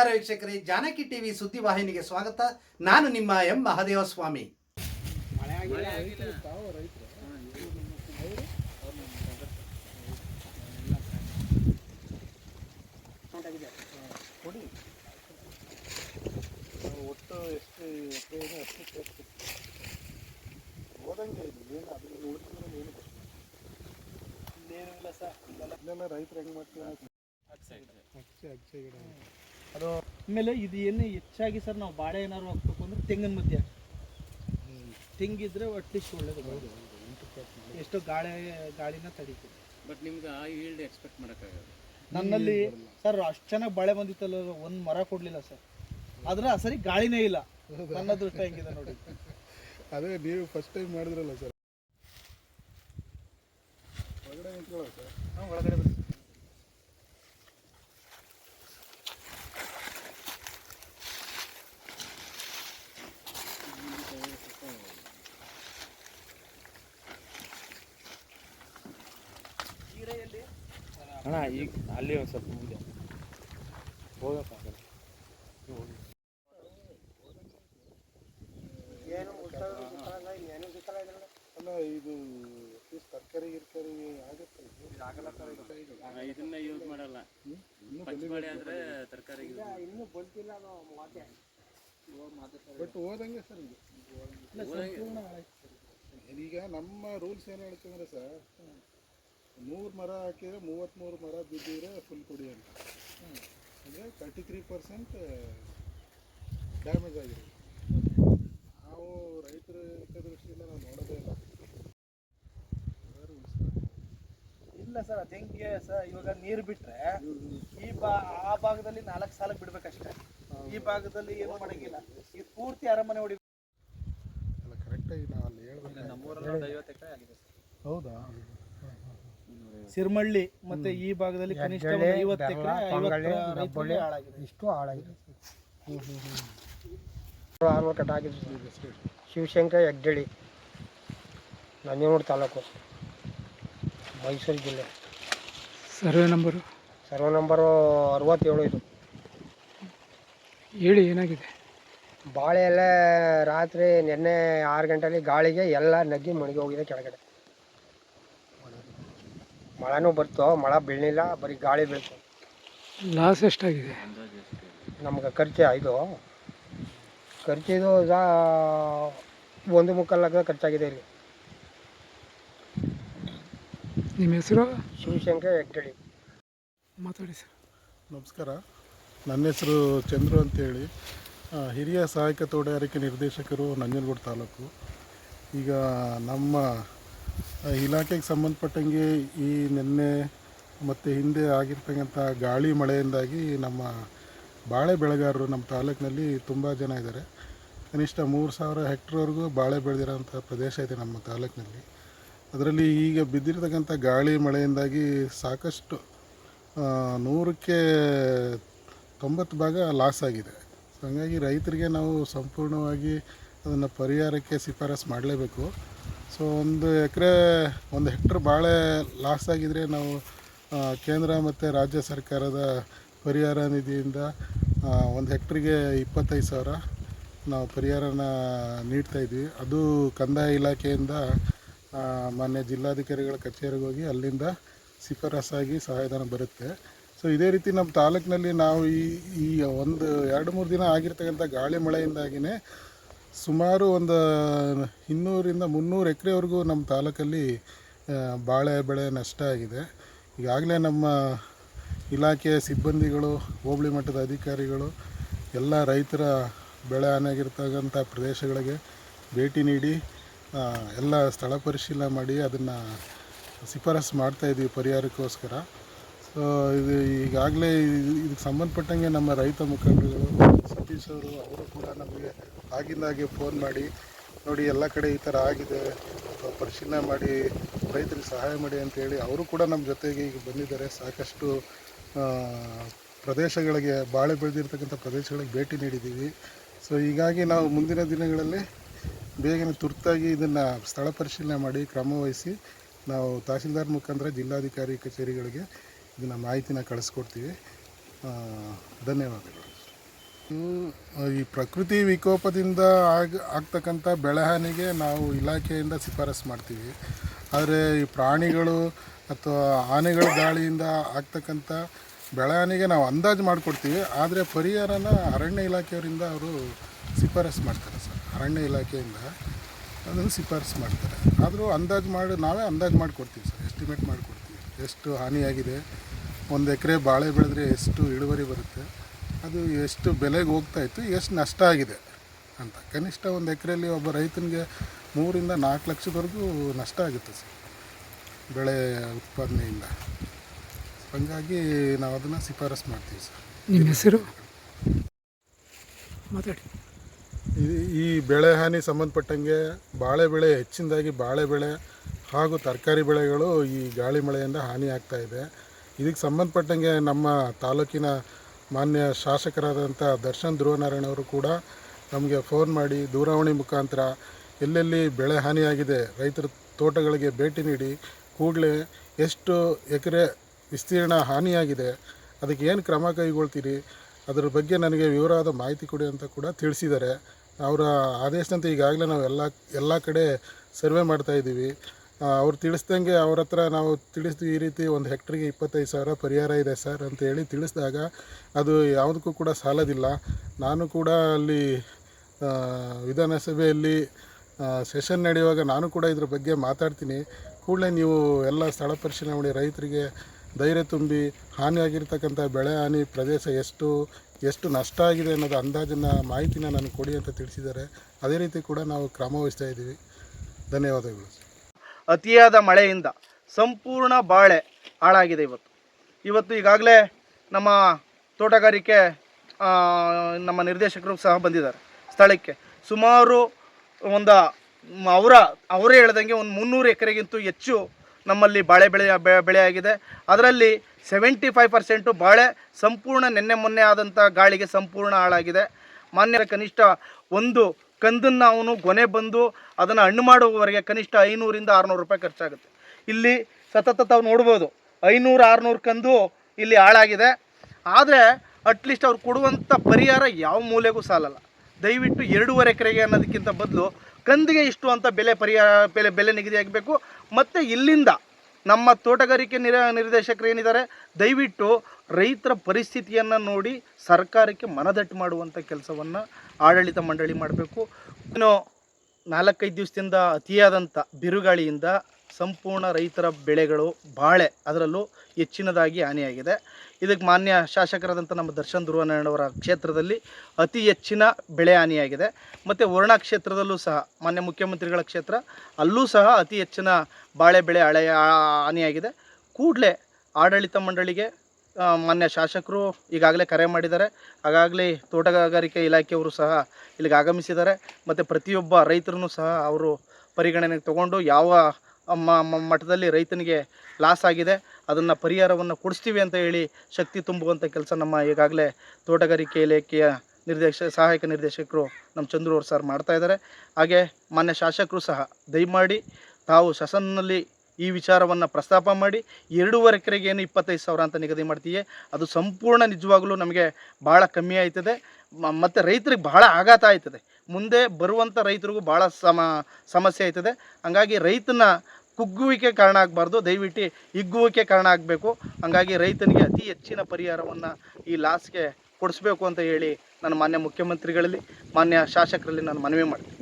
ನಮಸ್ಕಾರ ವೀಕ್ಷಕರೇ ಜಾನಕಿ ಟಿವಿ ಸುದ್ದಿವಾಹಿನಿಗೆ ಸ್ವಾಗತ. ನಾನು ನಿಮ್ಮ ಎಂ. ಮಹಾದೇವ ಸ್ವಾಮಿ ಒಟ್ಟು ಎಷ್ಟು ಅಷ್ಟು ಹೋದಂಗೆ ಏನು ಸರ್. ಇಲ್ಲೆಲ್ಲ ರೈತರು ಹೆಂಗೆ ಮಾಡ್ತೀವಿ ಅಕ್ಷೆ ಅಕ್ಷೆ ಗಿಡ. ಅದು ಆಮೇಲೆ ಇದು ಏನು ಹೆಚ್ಚಾಗಿ ಸರ್ ನಾವು ಬಾಳೆ ಏನಾದ್ರು ಹಾಕ್ಬೇಕು ಅಂದ್ರೆ ತೆಂಗಿನ ಮಧ್ಯ ತೆಂಗಿದ್ರೆ ಅಟ್ಲೀಸ್ಟ್ ಒಳ್ಳೇದು. ಎಷ್ಟು ಗಾಳಿ ಗಾಳಿನ ತಡೀತೀವಿ ಬಟ್ ನಿಮ್ಗೆ ಆ ಈಲ್ಡ್ ಎಕ್ಸ್ಪೆಕ್ಟ್ ಮಾಡೋಕ್ಕಾಗಲ್ಲ. ನನ್ನಲ್ಲಿ ಸರ್ ಅಷ್ಟು ಚೆನ್ನಾಗಿ ಬಾಳೆ ಬಂದಿತ್ತಲ್ಲ ಒಂದು ಮರ ಕೊಡ್ಲಿಲ್ಲ ಸರ್. ಆದ್ರೆ ಆ ಸರಿ ಗಾಳಿನೇ ಇಲ್ಲ. ನನ್ನ ದೃಷ್ಟ ಹೆಂಗಿದೆ ನೋಡಿ. ಅದೇ ನೀವು ಫಸ್ಟ್ ಟೈಮ್ ಮಾಡಿದ್ರಲ್ಲ ಸರ್. ಹೊರಗಡೆ ನಿಂತ್ಕೊಳ್ಳೋ ಸರ್. ಒಳಗಡೆ ಬನ್ನಿ. ಅಣ್ಣ ಈಗ ಅಲ್ಲಿ ಒಂದು ಸ್ವಲ್ಪ ಮುಂದೆ. ಹೋಗೋಕ್ಕಾಗಲ್ಲ ಅಲ್ಲ ಇದು ತರಕಾರಿ ಗಿರ್ಕಾರಿ ಆಗುತ್ತೆ. ಆಗಲ್ಲ ಸರ್ ಇದು. ಇದನ್ನ ಯೂಸ್ ಮಾಡಲ್ಲ. ಇನ್ನೂ ಮಾಡಿ ಆದ್ರೆ ತರಕಾರಿ ಬಟ್ ಹೋದಂಗೆ ಸರ್ ಇದು. ಇಲ್ಲ, ಸಂಪೂರ್ಣ ಹಾಳಾಯ್ತು. ಈಗ ನಮ್ಮ ರೂಲ್ಸ್ ಏನು ಹೇಳ್ತಂದ್ರೆ ಸರ್ ನೂರು ಮರ ಹಾಕಿದ್ರೆ ಮೂವತ್ತ್ಮೂರು ಮರ ಬಿದ್ದಿದ್ರೆ ಫುಲ್ ಕೊಡಿ ಅಂತ. ಅಂದರೆ ತರ್ಟಿ ತ್ರೀ ಪರ್ಸೆಂಟ್ ಡ್ಯಾಮೇಜ್ ಆಗಿದೆ. ನಾವು ರೈತರ ಹಿತದೃಷ್ಟಿಯಿಂದ ನಾವು ನೋಡೋದೇ ಇಲ್ಲ. ಇಲ್ಲ ಸರ್ ಅದು ಹೆಂಗೆ ಸರ್ ಇವಾಗ ನೀರು ಬಿಟ್ರೆ ಈ ಬಾ ಆ ಭಾಗದಲ್ಲಿ ನಾಲ್ಕು ಸಾಲಕ್ಕೆ ಬಿಡ್ಬೇಕಷ್ಟೇ. ಈ ಭಾಗದಲ್ಲಿ ಏನು ಮಾಡಂಗಿಲ್ಲ. ಈ ಪೂರ್ತಿ ಅರಮನೆ ಹೊಡಿ ಅಲ್ಲ ಕರೆಕ್ಟಾಗಿ ನಾವು ಅಲ್ಲಿ ಹೇಳ್ಬೇಕು ಹೌದಾ? ಸಿರ್ಮಳ್ಳಿ ಮತ್ತೆ ಈ ಭಾಗದಲ್ಲಿ ಕನಿಷ್ಠ ಒಂದು ಐವತ್ತು ಎಕರೆ ಐವತ್ತು ರೈತರಿಗೆ ಹಾಳಾಗಿದೆ. ಇಷ್ಟು ಹಾಳಾಗಿದೆ. ಶಿವಶಂಕರ್ ಹೆಗ್ಡಳ್ಳಿ ನಂಜನಗೂಡು ತಾಲೂಕು ಮೈಸೂರು ಜಿಲ್ಲೆ. Survey number? ಸರ್ವೆ ನಂಬರು ಅರವತ್ತೇಳು ಇದು. ಹೇಳಿ ಏನಾಗಿದೆ? ಬಾಳೆ ಎಲ್ಲ ರಾತ್ರಿ ನಿನ್ನೆ ಆರು ಗಂಟೆಯಲ್ಲಿ ಗಾಳಿಗೆ ಎಲ್ಲ ನಗ್ಗಿ ಮಣಿಗೆ ಹೋಗಿದೆ ಕೆಳಗಡೆ. ಮಳೆನೂ ಬರ್ತು ಮಳೆ ಬೀಳಲಿಲ್ಲ ಬರೀ ಗಾಳಿ ಬೀಳ್ತು ಲಾಸ್ ಎಷ್ಟಾಗಿದೆ? ನಮ್ಗೆ ಖರ್ಚು ಇದು. ಖರ್ಚಿದು ಜಾ ಒಂದು ಮುಕ್ಕಾಲು ಲಕ್ಷ ಖರ್ಚಾಗಿದೆ ಇಲ್ಲಿ. ನಿಮ್ಮ ಹೆಸರು? ಶಿವಶಂಕರ್ ಹೆಗ್ಡಳಿ ಮಾತಾಡಿ ಸರ್. ನಮಸ್ಕಾರ. ನನ್ನ ಹೆಸರು ಚಂದ್ರು ಅಂತೇಳಿ. ಹಿರಿಯ ಸಹಾಯಕ ತೋಟಗಾರಿಕೆ ನಿರ್ದೇಶಕರು ನಂಜನಗೂಡು ತಾಲೂಕು. ಈಗ ನಮ್ಮ ಇಲಾಖೆಗೆ ಸಂಬಂಧಪಟ್ಟಂಗೆ ಈ ನಿನ್ನೆ ಮತ್ತು ಹಿಂದೆ ಆಗಿರ್ತಕ್ಕಂಥ ಗಾಳಿ ಮಳೆಯಿಂದಾಗಿ ನಮ್ಮ ಬಾಳೆ ಬೆಳೆಗಾರರು ನಮ್ಮ ತಾಲೂಕಿನಲ್ಲಿ ತುಂಬ ಜನ ಇದ್ದಾರೆ. ಕನಿಷ್ಠ ಮೂರು ಸಾವಿರ ಹೆಕ್ಟ್ರ್ವರೆಗೂ ಬಾಳೆ ಬೆಳೆದಿರೋಂಥ ಪ್ರದೇಶ ಇದೆ ನಮ್ಮ ತಾಲೂಕಿನಲ್ಲಿ. ಅದರಲ್ಲಿ ಈಗ ಬಿದ್ದಿರತಕ್ಕಂಥ ಗಾಳಿ ಮಳೆಯಿಂದಾಗಿ ಸಾಕಷ್ಟು ನೂರಕ್ಕೆ ತೊಂಬತ್ತು ಭಾಗ ಲಾಸ್ ಆಗಿದೆ. ಹಾಗಾಗಿ ರೈತರಿಗೆ ನಾವು ಸಂಪೂರ್ಣವಾಗಿ ಅದನ್ನು ಪರಿಹಾರಕ್ಕೆ ಶಿಫಾರಸು ಮಾಡಲೇಬೇಕು. ಸೊ ಒಂದು ಎಕರೆ, ಒಂದು ಹೆಕ್ಟರ್ ಬಾಳೆ ಲಾಸ್ ಆಗಿದರೆ ನಾವು ಕೇಂದ್ರ ಮತ್ತು ರಾಜ್ಯ ಸರ್ಕಾರದ ಪರಿಹಾರ ನಿಧಿಯಿಂದ ಒಂದು ಹೆಕ್ಟ್ರಿಗೆ ಇಪ್ಪತ್ತೈದು ಸಾವಿರ ನಾವು ಪರಿಹಾರನ ನೀಡ್ತಾ ಇದ್ವಿ ಅದು ಕಂದಾಯ ಇಲಾಖೆಯಿಂದ ಮಾನ್ಯ ಜಿಲ್ಲಾಧಿಕಾರಿಗಳ ಕಚೇರಿಗೆ ಹೋಗಿ ಅಲ್ಲಿಂದ ಶಿಫಾರಸಾಗಿ ಸಹಾಯಧನ ಬರುತ್ತೆ. ಸೊ ಇದೇ ರೀತಿ ನಮ್ಮ ತಾಲೂಕಿನಲ್ಲಿ ನಾವು ಈ ಈ ಒಂದು ಎರಡು ಮೂರು ದಿನ ಆಗಿರ್ತಕ್ಕಂಥ ಗಾಳಿ ಮಳೆಯಿಂದಾಗಿಯೇ ಸುಮಾರು ಒಂದು ಇನ್ನೂರಿಂದ ಮುನ್ನೂರು ಎಕರೆವರೆಗೂ ನಮ್ಮ ತಾಲೂಕಲ್ಲಿ ಬಾಳೆ ಬೆಳೆ ನಷ್ಟ ಆಗಿದೆ. ಈಗಾಗಲೇ ನಮ್ಮ ಇಲಾಖೆಯ ಸಿಬ್ಬಂದಿಗಳು, ಹೋಬಳಿ ಮಟ್ಟದ ಅಧಿಕಾರಿಗಳು, ಎಲ್ಲ ರೈತರ ಬೆಳೆ ಹಾನಿಯಾಗಿರ್ತಕ್ಕಂಥ ಪ್ರದೇಶಗಳಿಗೆ ಭೇಟಿ ನೀಡಿ ಎಲ್ಲ ಸ್ಥಳ ಪರಿಶೀಲನೆ ಮಾಡಿ ಅದನ್ನು ಶಿಫಾರಸು ಮಾಡ್ತಾಯಿದ್ದೀವಿ ಪರಿಹಾರಕ್ಕೋಸ್ಕರ. ಇದು ಈಗಾಗಲೇ ಇದಕ್ಕೆ ಸಂಬಂಧಪಟ್ಟಂಗೆ ನಮ್ಮ ರೈತ ಮುಖಂಡರುಗಳು ಸತೀಶ್ ಅವರು ಅವರು ಕೂಡ ನಮಗೆ ಆಗಿಂದಾಗೆ ಫೋನ್ ಮಾಡಿ, ನೋಡಿ ಎಲ್ಲ ಕಡೆ ಈ ಥರ ಆಗಿದೆ ಪರಿಶೀಲನೆ ಮಾಡಿ, ರೈತರಿಗೆ ಸಹಾಯ ಮಾಡಿ ಅಂತೇಳಿ ಅವರು ಕೂಡ ನಮ್ಮ ಜೊತೆಗೆ ಈಗ ಬಂದಿದ್ದಾರೆ. ಸಾಕಷ್ಟು ಪ್ರದೇಶಗಳಿಗೆ, ಬಾಳೆ ಬೆಳೆದಿರ್ತಕ್ಕಂಥ ಪ್ರದೇಶಗಳಿಗೆ ಭೇಟಿ ನೀಡಿದ್ದೀವಿ. ಸೊ ಹೀಗಾಗಿ ನಾವು ಮುಂದಿನ ದಿನಗಳಲ್ಲಿ ಬೇಗನೆ ತುರ್ತಾಗಿ ಇದನ್ನು ಸ್ಥಳ ಪರಿಶೀಲನೆ ಮಾಡಿ ಕ್ರಮವಹಿಸಿ ನಾವು ತಹಸೀಲ್ದಾರ್ ಮುಖಾಂತರ ಜಿಲ್ಲಾಧಿಕಾರಿ ಕಚೇರಿಗಳಿಗೆ ಇದನ್ನು ಮಾಹಿತಿನ ಕಳಿಸ್ಕೊಡ್ತೀವಿ. ಧನ್ಯವಾದಗಳು. ಈ ಪ್ರಕೃತಿ ವಿಕೋಪದಿಂದ ಆಗ, ಆಗ್ತಕ್ಕಂಥ ಬೆಳೆಹಾನಿಗೆ ನಾವು ಇಲಾಖೆಯಿಂದ ಶಿಫಾರಸು ಮಾಡ್ತೀವಿ. ಆದರೆ ಈ ಪ್ರಾಣಿಗಳು ಅಥವಾ ಆನೆಗಳ ದಾಳಿಯಿಂದ ಆಗ್ತಕ್ಕಂಥ ಬೆಳೆಹಾನಿಗೆ ನಾವು ಅಂದಾಜು ಮಾಡಿಕೊಡ್ತೀವಿ. ಆದರೆ ಪರಿಹಾರನ ಅರಣ್ಯ ಇಲಾಖೆಯವರಿಂದ ಅವರು ಶಿಫಾರಸು ಮಾಡ್ತಾರೆ ಸರ್. ಅರಣ್ಯ ಇಲಾಖೆಯಿಂದ ಅದನ್ನು ಶಿಫಾರಸು ಮಾಡ್ತಾರೆ. ಆದರೂ ಅಂದಾಜು ಮಾಡಿ, ನಾವೇ ಅಂದಾಜು ಮಾಡಿಕೊಡ್ತೀವಿ ಸರ್. ಎಸ್ಟಿಮೇಟ್ ಮಾಡಿಕೊಡ್ತೀವಿ. ಎಷ್ಟು ಹಾನಿಯಾಗಿದೆ. ಒಂದು ಎಕರೆ ಬಾಳೆ ಬೆಳೆದ್ರೆ ಎಷ್ಟು ಇಳುವರಿ ಬರುತ್ತೆ. ಅದು ಎಷ್ಟು ಬೆಲೆಗೆ ಹೋಗ್ತಾ ಇತ್ತು ಎಷ್ಟು ನಷ್ಟ ಆಗಿದೆ ಅಂತ. ಕನಿಷ್ಠ ಒಂದು ಎಕರೆಯಲ್ಲಿ ಒಬ್ಬ ರೈತನಿಗೆ ಮೂರಿಂದ ನಾಲ್ಕು ಲಕ್ಷದವರೆಗೂ ನಷ್ಟ ಆಗುತ್ತೆ ಸರ್ ಬೆಳೆ ಉತ್ಪಾದನೆಯಿಂದ. ಹಾಗಾಗಿ ನಾವು ಅದನ್ನು ಶಿಫಾರಸು ಮಾಡ್ತೀವಿ ಸರ್. ನಿಮ್ಮ ಹೆಸರು? ಮಾತಾಡಿ. ಈ- ಈ ಬೆಳೆ ಹಾನಿ ಸಂಬಂಧಪಟ್ಟಂಗೆ ಬಾಳೆ ಬೆಳೆ ಹೆಚ್ಚಿನದಾಗಿ ಬಾಳೆ ಬೆಳೆ ಹಾಗೂ ತರಕಾರಿ ಬೆಳೆಗಳು ಈ ಗಾಳಿ ಮಳೆಯಿಂದ ಹಾನಿಯಾಗ್ತಾ ಇದೆ. ಇದಕ್ಕೆ ಸಂಬಂಧಪಟ್ಟಂಗೆ ನಮ್ಮ ತಾಲೂಕಿನ ಮಾನ್ಯ ಶಾಸಕರಾದಂಥ ದರ್ಶನ್ ಧ್ರುವನಾರಾಯಣ ಅವರು ಕೂಡ ನಮಗೆ ಫೋನ್ ಮಾಡಿ ದೂರವಾಣಿ ಮುಖಾಂತರ ಎಲ್ಲೆಲ್ಲಿ ಬೆಳೆ ಹಾನಿಯಾಗಿದೆ ರೈತರ ತೋಟಗಳಿಗೆ ಭೇಟಿ ನೀಡಿ ಕೂಡಲೇ ಎಷ್ಟು ಎಕರೆ ವಿಸ್ತೀರ್ಣ ಹಾನಿಯಾಗಿದೆ ಅದಕ್ಕೆ ಏನು ಕ್ರಮ ಕೈಗೊಳ್ತೀರಿ ಅದರ ಬಗ್ಗೆ ನನಗೆ ವಿವರವಾದ ಮಾಹಿತಿ ಕೊಡಿ ಅಂತ ಕೂಡ ತಿಳಿಸಿದ್ದಾರೆ. ಅವರ ಆದೇಶದಂತೆ ಈಗಾಗಲೇ ನಾವು ಎಲ್ಲ ಎಲ್ಲ ಕಡೆ ಸರ್ವೆ ಮಾಡ್ತಾ ಆ, ಅವ್ರು ತಿಳಿಸ್ದಂಗೆ ಅವ್ರ ಹತ್ರ ನಾವು ತಿಳಿಸ್ದು ಈ ರೀತಿ ಒಂದು ಹೆಕ್ಟ್ರಿಗೆ ಇಪ್ಪತ್ತೈದು ಸಾವಿರ ಪರಿಹಾರ ಇದೆ ಸರ್ ಅಂತ ಹೇಳಿ ತಿಳಿಸಿದಾಗ ಅದು ಯಾವುದಕ್ಕೂ ಕೂಡ ಸಾಲದಿಲ್ಲ. ನಾನು ಕೂಡ ಅಲ್ಲಿ ವಿಧಾನಸಭೆಯಲ್ಲಿ ಸೆಷನ್ ನಡೆಯುವಾಗ ನಾನು ಕೂಡ ಇದ್ರ ಬಗ್ಗೆ ಮಾತಾಡ್ತೀನಿ. ಕೂಡಲೇ ನೀವು ಎಲ್ಲ ಸ್ಥಳ ಪರಿಶೀಲನೆ ಮಾಡಿ ರೈತರಿಗೆ ಧೈರ್ಯ ತುಂಬಿ ಹಾನಿಯಾಗಿರ್ತಕ್ಕಂಥ ಬೆಳೆ ಹಾನಿ ಪ್ರದೇಶ ಎಷ್ಟು ಎಷ್ಟು ನಷ್ಟ ಆಗಿದೆ ಅನ್ನೋದು ಅಂದಾಜನ್ನು, ಮಾಹಿತಿನ ನಾನು ಕೊಡಿ ಅಂತ ತಿಳಿಸಿದ್ದಾರೆ. ಅದೇ ರೀತಿ ಕೂಡ ನಾವು ಕ್ರಮ ವಹಿಸ್ತಾ ಇದ್ದೀವಿ. ಧನ್ಯವಾದಗಳು. ಅತಿಯಾದ ಮಳೆಯಿಂದ ಸಂಪೂರ್ಣ ಬಾಳೆ ಹಾಳಾಗಿದೆ ಇವತ್ತು. ಇವತ್ತು ಈಗಾಗಲೇ ನಮ್ಮ ತೋಟಗಾರಿಕೆ ನಮ್ಮ ನಿರ್ದೇಶಕರು ಸಹ ಬಂದಿದ್ದಾರೆ ಸ್ಥಳಕ್ಕೆ. ಸುಮಾರು ಒಂದು, ಅವರ, ಅವರೇ ಹೇಳ್ದಂಗೆ ಒಂದು ಮುನ್ನೂರು ಎಕರೆಗಿಂತ ಹೆಚ್ಚು ನಮ್ಮಲ್ಲಿ ಬಾಳೆ ಬೆಳೆ ಬೆಳೆ ಆಗಿದೆ ಅದರಲ್ಲಿ ಸೆವೆಂಟಿ ಫೈವ್ ಪರ್ಸೆಂಟು ಬಾಳೆ ಸಂಪೂರ್ಣ ನಿನ್ನೆ ಮೊನ್ನೆ ಆದಂಥ ಗಾಳಿಗೆ ಸಂಪೂರ್ಣ ಹಾಳಾಗಿದೆ. ಮಾನ್ಯ ಕನಿಷ್ಠ ಒಂದು ಕಂದನ್ನು ಅವನು ಗೊನೆ ಬಂದು ಅದನ್ನು ಹಣ್ಣು ಮಾಡುವವರೆಗೆ ಕನಿಷ್ಠ ಐನೂರಿಂದ ಆರುನೂರು ರೂಪಾಯಿ ಖರ್ಚಾಗುತ್ತೆ. ಇಲ್ಲಿ ಸತತ ತಾವು ನೋಡ್ಬೋದು, ಐನೂರು, ಆರುನೂರು ಕಂದು ಇಲ್ಲಿ ಹಾಳಾಗಿದೆ. ಆದರೆ ಅಟ್ಲೀಸ್ಟ್ ಅವ್ರು ಕೊಡುವಂಥ ಪರಿಹಾರ ಯಾವ ಮೂಲೆಗೂ ಸಾಲಲ್ಲ. ದಯವಿಟ್ಟು ಎರಡೂವರೆ ಎಕರೆಗೆ ಅನ್ನೋದಕ್ಕಿಂತ ಬದಲು ಕಂದಿಗೆ ಇಷ್ಟು ಅಂತ ಬೆಲೆ ಪರಿಹಾರ, ಬೆಲೆ ಬೆಲೆ ನಿಗದಿಯಾಗಬೇಕು ಮತ್ತು ಇಲ್ಲಿಂದ ನಮ್ಮ ತೋಟಗಾರಿಕೆ ನಿರ, ನಿರ್ದೇಶಕರು ಏನಿದ್ದಾರೆ, ದಯವಿಟ್ಟು ರೈತರ ಪರಿಸ್ಥಿತಿಯನ್ನು ನೋಡಿ ಸರ್ಕಾರಕ್ಕೆ ಮನದಟ್ಟು ಮಾಡುವಂಥ ಕೆಲಸವನ್ನು ಆಡಳಿತ ಮಂಡಳಿ ಮಾಡಬೇಕು. ಇನ್ನು ನಾಲ್ಕೈದು ದಿವಸದಿಂದ ಅತಿಯಾದಂಥ ಬಿರುಗಾಳಿಯಿಂದ ಸಂಪೂರ್ಣ ರೈತರ ಬೆಳೆಗಳು ಬಾಳೆ ಅದರಲ್ಲೂ ಹೆಚ್ಚಿನದಾಗಿ ಹಾನಿಯಾಗಿದೆ. ಇದಕ್ಕೆ ಮಾನ್ಯ ಶಾಸಕರಾದಂಥ ನಮ್ಮ ದರ್ಶನ್ ಧ್ರುವನಾರಾಯಣವರ ಕ್ಷೇತ್ರದಲ್ಲಿ ಅತಿ ಹೆಚ್ಚಿನ ಬೆಳೆ ಹಾನಿಯಾಗಿದೆ. ಮತ್ತು ವರ್ಣ ಕ್ಷೇತ್ರದಲ್ಲೂ ಸಹ ಮಾನ್ಯ ಮುಖ್ಯಮಂತ್ರಿಗಳ ಕ್ಷೇತ್ರ ಅಲ್ಲೂ ಸಹ ಅತಿ ಹೆಚ್ಚಿನ ಬಾಳೆ ಬೆಳೆ ಹಳೆಯ ಹಾನಿಯಾಗಿದೆ. ಕೂಡಲೇ ಆಡಳಿತ ಮಂಡಳಿಗೆ ಮಾನ್ಯ ಶಾಸಕರು ಈಗಾಗಲೇ ಕರೆ ಮಾಡಿದ್ದಾರೆ. ಹಾಗಾಗಲೇ ತೋಟಗಾರಿಕೆ ಇಲಾಖೆಯವರು ಸಹ ಇಲ್ಲಿಗೆ ಆಗಮಿಸಿದ್ದಾರೆ. ಮತ್ತು ಪ್ರತಿಯೊಬ್ಬ ರೈತರನ್ನು ಸಹ ಅವರು ಪರಿಗಣನೆಗೆ ತಗೊಂಡು ಯಾವ ಮ- ಮ- ಮಟ್ಟದಲ್ಲಿ ರೈತನಿಗೆ ಲಾಸ್ ಆಗಿದೆ, ಅದನ್ನು ಪರಿಹಾರವನ್ನು ಕೊಡಿಸ್ತೀವಿ ಅಂತ ಹೇಳಿ ಶಕ್ತಿ ತುಂಬುವಂಥ ಕೆಲಸ ನಮ್ಮ ಈಗಾಗಲೇ ತೋಟಗಾರಿಕೆ ಇಲಾಖೆಯ ನಿರ್ದೇಶ, ಸಹಾಯಕ ನಿರ್ದೇಶಕರು ನಮ್ಮ ಚಂದ್ರು ಅವ್ರು ಸರ್ ಮಾಡ್ತಾಯಿದ್ದಾರೆ ಹಾಗೆ ಮಾನ್ಯ ಶಾಸಕರು ಸಹ ದಯಮಾಡಿ ತಾವು ಸಸನ್ನಲ್ಲಿ ಈ ವಿಚಾರವನ್ನು ಪ್ರಸ್ತಾಪ ಮಾಡಿ ಎರಡೂವರೆ ಎಕರೆಗೆ ಏನು ಇಪ್ಪತ್ತೈದು ಸಾವಿರ ಅಂತ ನಿಗದಿ ಮಾಡ್ತೀವಿ ಅದು ಸಂಪೂರ್ಣ ನಿಜವಾಗಲೂ ನಮಗೆ ಭಾಳ ಕಮ್ಮಿ ಆಯ್ತದೆ. ಮತ್ತು ರೈತರಿಗೆ ಭಾಳ ಆಘಾತ ಆಯ್ತದೆ. ಮುಂದೆ ಬರುವಂಥ ರೈತರಿಗೂ ಭಾಳ ಸಮ, ಸಮಸ್ಯೆ ಆಯ್ತದೆ. ಹಂಗಾಗಿ ರೈತನ ಕುಗ್ಗುವಿಕೆ ಕಾರಣ ಆಗಬಾರ್ದು. ದಯವಿಟ್ಟು ಹಿಗ್ಗುವಿಕೆ ಕಾರಣ ಆಗಬೇಕು. ಹಂಗಾಗಿ ರೈತನಿಗೆ ಅತಿ ಹೆಚ್ಚಿನ ಪರಿಹಾರವನ್ನು ಈ ಲಾಸ್ಗೆ ಕೊಡಿಸ್ಬೇಕು ಅಂತ ಹೇಳಿ ನಾನು ಮಾನ್ಯ ಮುಖ್ಯಮಂತ್ರಿಗಳಲ್ಲಿ ಮಾನ್ಯ ಶಾಸಕರಲ್ಲಿ ನಾನು ಮನವಿ ಮಾಡ್ತೀನಿ.